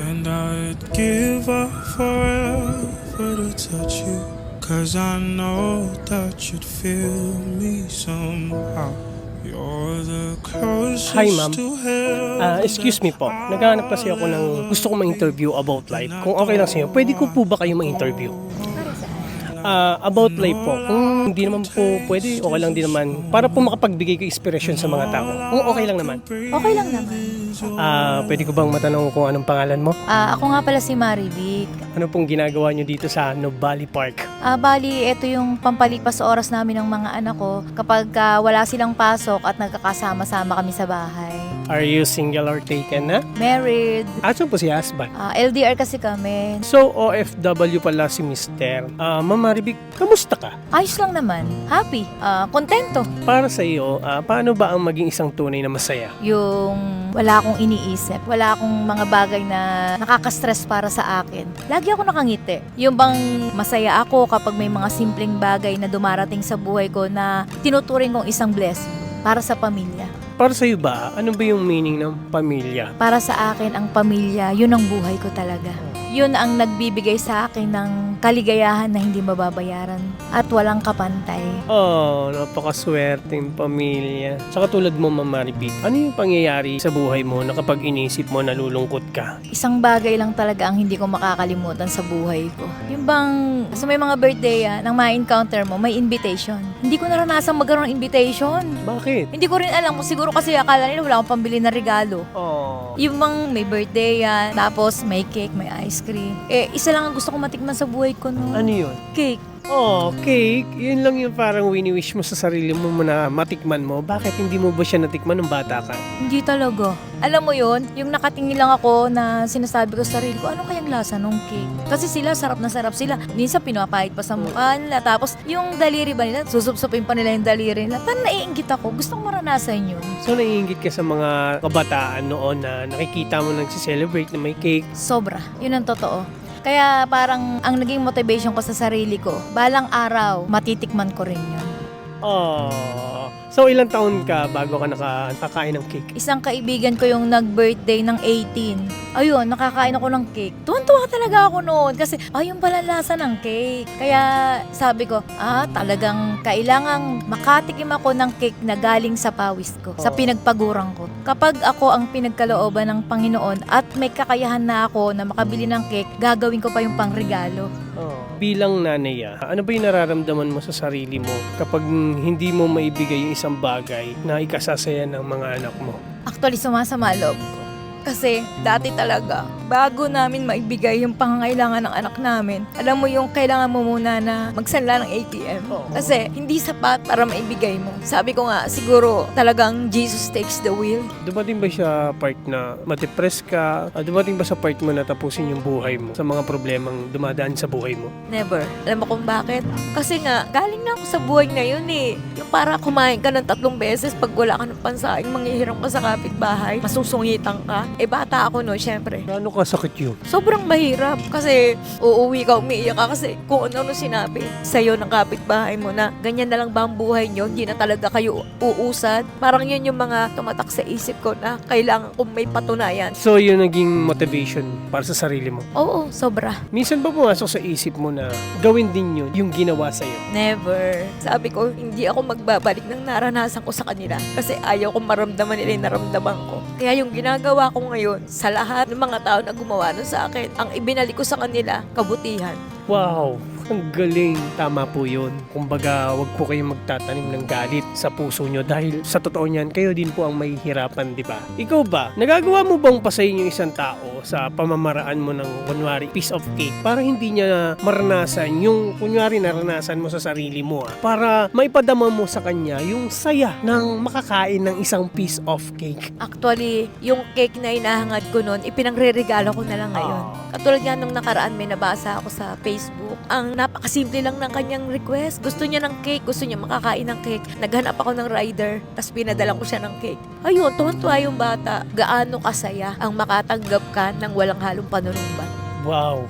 And I'd give up forever to touch you. Cause I know that you'd feel me somehow. You're the closest Hi, ma'am. Ah, excuse me po. Naghahanap kasi ako ng gusto ko ma-interview about life. Kung okay lang sa inyo, pwede ko po ba kayo ma-interview? Ah, about life po. Kung hindi naman po pwede, okay lang din naman. Para po makapagbigay ko inspiration sa mga tao. Kung okay lang naman. Okay lang naman. Ah, pwede ko bang matanong kung anong pangalan mo? Ah, ako nga pala si Marivic. Ano pong ginagawa nyo dito sa Nobali Park? Ah, bali, ito yung pampalipas oras namin ng mga anak ko kapag ah, wala silang pasok at nagkakasama-sama kami sa bahay. Are you single or taken na? Married. Asan po si husband? Ah, LDR kasi kami. So, OFW pala si Mister. Ah, Ma'am Maribik, kamusta ka? Ayos lang naman. Happy. Ah, kontento. Para sa iyo, ah, paano ba ang maging isang tunay na masaya? Yung wala akong iniisip. Wala akong mga bagay na nakaka-stress para sa akin. Lagi ako nakangiti. Yung bang masaya ako kapag may mga simpleng bagay na dumarating sa buhay ko na tinuturing kong isang blessing para sa pamilya. Para sa iyo ba, ano ba yung meaning ng pamilya? Para sa akin, ang pamilya, yun ang buhay ko talaga. Yun ang nagbibigay sa akin ng kaligayahan na hindi mababayaran at walang kapantay. Oh, napakaswerteng pamilya. Sa katulad mo, Ma'am Maribik, ano yung pangyayari sa buhay mo na kapag inisip mo nalulungkot ka? Isang bagay lang talaga ang hindi ko makakalimutan sa buhay ko. Yung bang sa may mga birthday ah, nang ma-encounter mo, may invitation. Hindi ko naranasan magkaroon ng invitation. Bakit? Hindi ko rin alam kung siguro kasi akala nila wala akong pambili na regalo. Oh. Yung bang may birthday yan, tapos may cake, may ice cream. Eh, isa lang ang gusto kong matikman sa buhay ko no. Ano yun? Cake. Oh, cake. Yun lang yung parang wini-wish mo sa sarili mo na matikman mo. Bakit hindi mo ba siya natikman nung bata ka? Hindi talaga. Alam mo yon yung nakatingin lang ako na sinasabi ko sa sarili ko, ano kayang lasa nung cake? Kasi sila, sarap na sarap sila. Minsan pinapahit pa sa mukha nila. Tapos yung daliri ba nila, susupsupin pa nila yung daliri nila. Parang naiingit ako. Gusto kong maranasan yun. So, naiingit ka sa mga kabataan noon na nakikita mo nagsiselebrate na may cake. Sobra. Yun ang totoo. Kaya parang ang naging motivation ko sa sarili ko, balang araw, matitikman ko rin yun. Oh. So, ilang taon ka bago ka naka, nakakain ng cake? Isang kaibigan ko yung nag-birthday ng 18. Ayun, nakakain ako ng cake. Tuwan-tuwa talaga ako noon kasi ayun pala lasa ng cake. Kaya sabi ko, ah, talagang kailangang makatikim ako ng cake na galing sa pawis ko, sa pinagpagurang ko. Kapag ako ang pinagkalooban ng Panginoon at may kakayahan na ako na makabili ng cake, gagawin ko pa yung pangregalo. Oh. Bilang nanay, ah, ano ba yung nararamdaman mo sa sarili mo kapag hindi mo maibigay yung isang bagay na ikasasaya ng mga anak mo? Actually, sumasama loob ko. Kasi dati talaga, bago namin maibigay yung pangangailangan ng anak namin, alam mo yung kailangan mo muna na magsanla ng ATM. Kasi hindi sapat para maibigay mo. Sabi ko nga, siguro talagang Jesus takes the wheel. Dumating ba siya part na ma-depress ka? Ah, dumating ba sa part mo na tapusin yung buhay mo sa mga problemang dumadaan sa buhay mo? Never. Alam mo kung bakit? Kasi nga, galing na ako sa buhay ngayon eh. Yung para kumain ka ng tatlong beses pag wala ka ng pansaing, manghihiram ka sa kapitbahay, masusungitan ka. Eh bata ako no, syempre. Gaano kasakit yun? Sobrang mahirap kasi uuwi ka, umiiyak ka kasi kung ano-ano sinabi sa'yo ng kapitbahay mo na ganyan na lang ba ang buhay nyo, hindi na talaga kayo uusad. Parang yun yung mga tumatak sa isip ko na kailangan kong may patunayan. So, yun naging motivation para sa sarili mo. Oo, sobra. Minsan ba pumasok sa isip mo na gawin din yun yung ginawa sa'yo? Never. Sabi ko, hindi ako magbabalik ng naranasan ko sa kanila kasi ayaw kong maramdaman nila yung naramdaman ko. Kaya yung ginagawa ko ngayon sa lahat ng mga tao na gumawa nun sa akin, ang ibinalik ko sa kanila, kabutihan. Wow, ang galing. Tama po yun. Kumbaga, wag po kayong magtatanim ng galit sa puso nyo dahil sa totoo niyan, kayo din po ang mahihirapan, di ba? Ikaw ba, nagagawa mo bang pasayin yung isang tao sa pamamaraan mo ng, kunwari, piece of cake para hindi niya maranasan yung, kunwari, naranasan mo sa sarili mo, ah, para maipadama mo sa kanya yung saya ng makakain ng isang piece of cake. Actually, yung cake na inahangad ko noon, ipinangre-regalo ko na lang ngayon. Katulad nga nung nakaraan may nabasa ako sa Facebook. Ang napakasimple lang ng kanyang request. Gusto niya ng cake, gusto niya makakain ng cake. Naghanap ako ng rider, tapos pinadala ko siya ng cake. Ayun, tuwan-tuwa yung bata. Gaano kasaya ang makatanggap ka ng walang halong panunumban. Wow.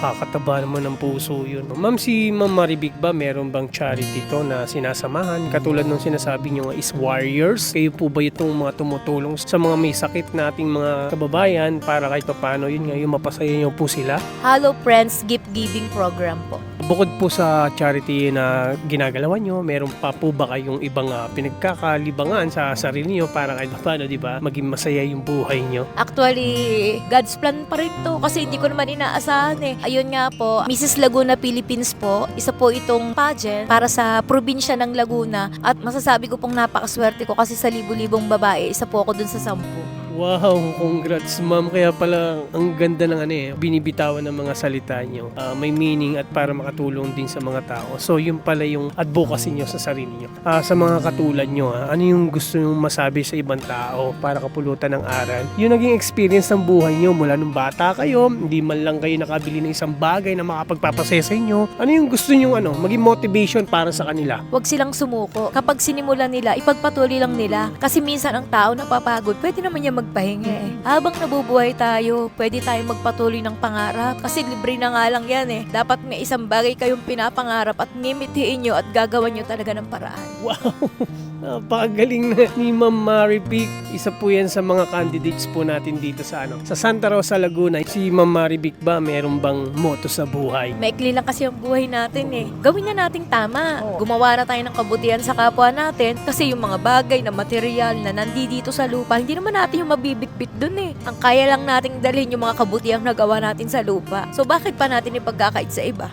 Nakakataba naman ng puso yun. Ma'am, si Ma'am Maribig ba, meron bang charity to na sinasamahan? Katulad nung sinasabi nyo nga is warriors. Kayo po ba itong mga tumutulong sa mga may sakit nating mga kababayan para kahit paano yun nga, yung mapasaya nyo po sila? Hello Friends Gift Giving Program po. Bukod po sa charity na ginagalawan nyo, meron pa po ba kayong ibang uh, pinagkakalibangan sa sarili nyo para kahit paano, di ba, maging masaya yung buhay nyo? Actually, God's plan pa rin to kasi hindi ko naman inaasahan eh. Ayun nga po, Mrs. Laguna Philippines po, isa po itong pageant para sa probinsya ng Laguna at masasabi ko pong napakaswerte ko kasi sa libu-libong babae, isa po ako dun sa sampu. Wow, congrats ma'am. Kaya pala ang ganda ng ano eh, binibitawan ng mga salita nyo. Ah, may meaning at para makatulong din sa mga tao. So yun pala yung advocacy nyo sa sarili nyo. Ah, sa mga katulad nyo, ah, ano yung gusto nyo masabi sa ibang tao para kapulutan ng aral? Yung naging experience ng buhay nyo mula nung bata kayo, hindi man lang kayo nakabili ng isang bagay na makapagpapasaya sa inyo. Ano yung gusto nyo ano, maging motivation para sa kanila? Huwag silang sumuko. Kapag sinimulan nila, ipagpatuloy lang nila. Kasi minsan ang tao napapagod, pwede naman niya magpahinga eh. Habang nabubuhay tayo, pwede tayong magpatuloy ng pangarap. Kasi libre na nga lang yan eh. Dapat may isang bagay kayong pinapangarap at ngimitiin nyo at gagawan nyo talaga ng paraan. Wow! Napakagaling na ni Ma'am Mary Pic. Isa po yan sa mga candidates po natin dito sa ano sa Santa Rosa, Laguna. Si Ma'am Mary Pic ba meron bang motto sa buhay? Maikli lang kasi ang buhay natin eh. Gawin na nating tama. Gumawa na tayo ng kabutihan sa kapwa natin kasi yung mga bagay na material na nandito sa lupa, hindi naman natin yung mabibitbit dun eh. Ang kaya lang nating dalhin yung mga kabutihan na gawa natin sa lupa. So bakit pa natin ipagkakait sa iba?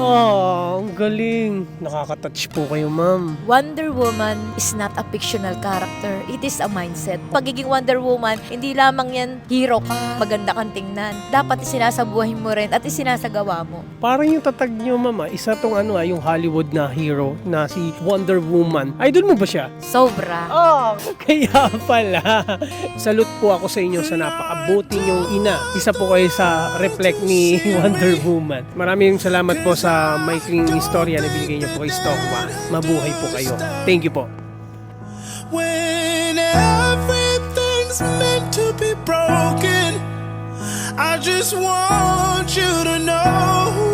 Oh, ang galing. Nakaka-touch po kayo, ma'am. Wonder Woman is not a fictional character. It is a mindset. Pagiging Wonder Woman, hindi lamang yan hero ka, maganda kang tingnan. Dapat isinasabuhay mo rin at isinasagawa mo. Parang yung tatag nyo, ma'am, ah, isa tong ano, ah, yung Hollywood na hero na si Wonder Woman. Idol mo ba siya? Sobra. Oh, kaya pala. Salute po ako sa inyo sa napakabuti niyong ina. Isa po kayo sa reflect ni Wonder Woman. Maraming salamat po sa maikling istorya na binigay niyo po kay Stokwa. Mabuhay po kayo. Thank you po. When everything's meant to be broken, I just want you to know